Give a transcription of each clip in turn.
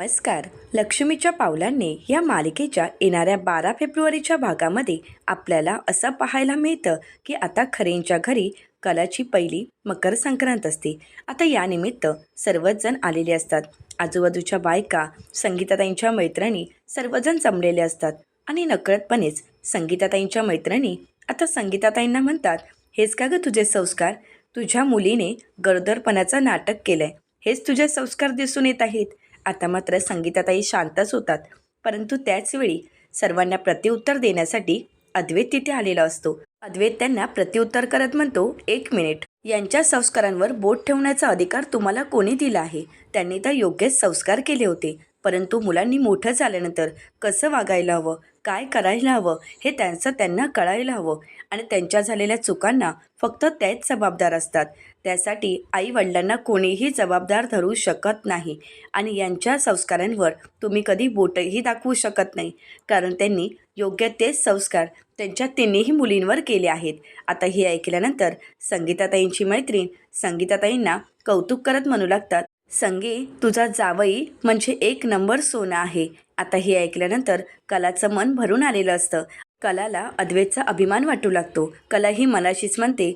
नमस्कार. लक्ष्मीच्या पावलांनी या मालिकेच्या येणाऱ्या बारा फेब्रुवारीच्या भागामध्ये आपल्याला असं पाहायला मिळतं की आता खरेंच्या घरी कलाची पहिली मकर संक्रांत असते. आता यानिमित्त सर्वच जण आलेले असतात. आजूबाजूच्या बायका संगीताताईंच्या मैत्रिणी सर्वजण जमलेले असतात. आणि नकळतपणेच संगीताताईंच्या मैत्रिणी आता संगीताताईंना म्हणतात हेच का गं तुझे संस्कार? तुझ्या मुलीने गरोदरपणाचं नाटक केलं आहे हेच तुझे संस्कार दिसून येत आहेत. आता मात्र संगीताताई शांतच होतात. परंतु त्याचवेळी सर्वांना प्रत्युत्तर देण्यासाठी अद्वैत तिथे आलेला असतो. अद्वैत त्यांना प्रत्युत्तर करत म्हणतो एक मिनिट. यांच्या संस्कारांवर बोट ठेवण्याचा अधिकार तुम्हाला कोणी दिला आहे? त्यांनी तर योग्यच संस्कार केले होते. परंतु मुलांनी मोठं झाल्यानंतर कसं वागायला हवं? काय करायला हवं हे त्यांचं त्यांना कळायला हवं. आणि त्यांच्या झालेल्या चुकांना फक्त तेच जबाबदार असतात. त्यासाठी आई वडिलांना कोणीही जबाबदार धरू शकत नाही. आणि यांच्या संस्कारांवर तुम्ही कधी बोटही दाखवू शकत नाही. कारण त्यांनी योग्य तेच संस्कार त्यांच्या तिन्ही मुलींवर केले आहेत. आता हे ऐकल्यानंतर संगीताताईंची मैत्रीण संगीताताईंना कौतुक करत म्हणू लागतात संगे तुझा जावई म्हणजे एक नंबर सोनं आहे. आता हे ऐकल्यानंतर कलाचं मन भरून आलेलं असतं. कलाला अद्वैतचा अभिमान वाटू लागतो. कला ही मनाशीच म्हणते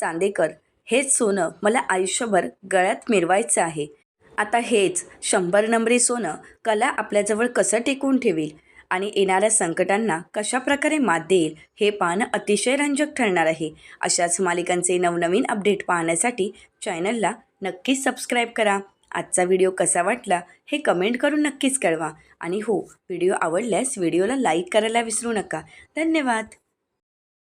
चांदेकर हेच सोनं मला आयुष्यभर गळ्यात मिरवायचं आहे. आता हेच शंभर नंबरी सोनं कला आपल्याजवळ कसं टिकवून ठेवील? आणि येणाऱ्या संकटांना कशाप्रकारे मात देईल? हे पाहणं अतिशय रंजक ठरणार आहे. अशाच मालिकांचे नवनवीन अपडेट पाहण्यासाठी चॅनलला नक्कीच सबस्क्राईब करा. आजचा व्हिडिओ कसा वाटला हे कमेंट करून नक्कीच कळवा. आणि हो व्हिडिओ आवडल्यास व्हिडिओला लाईक करायला विसरू नका. धन्यवाद.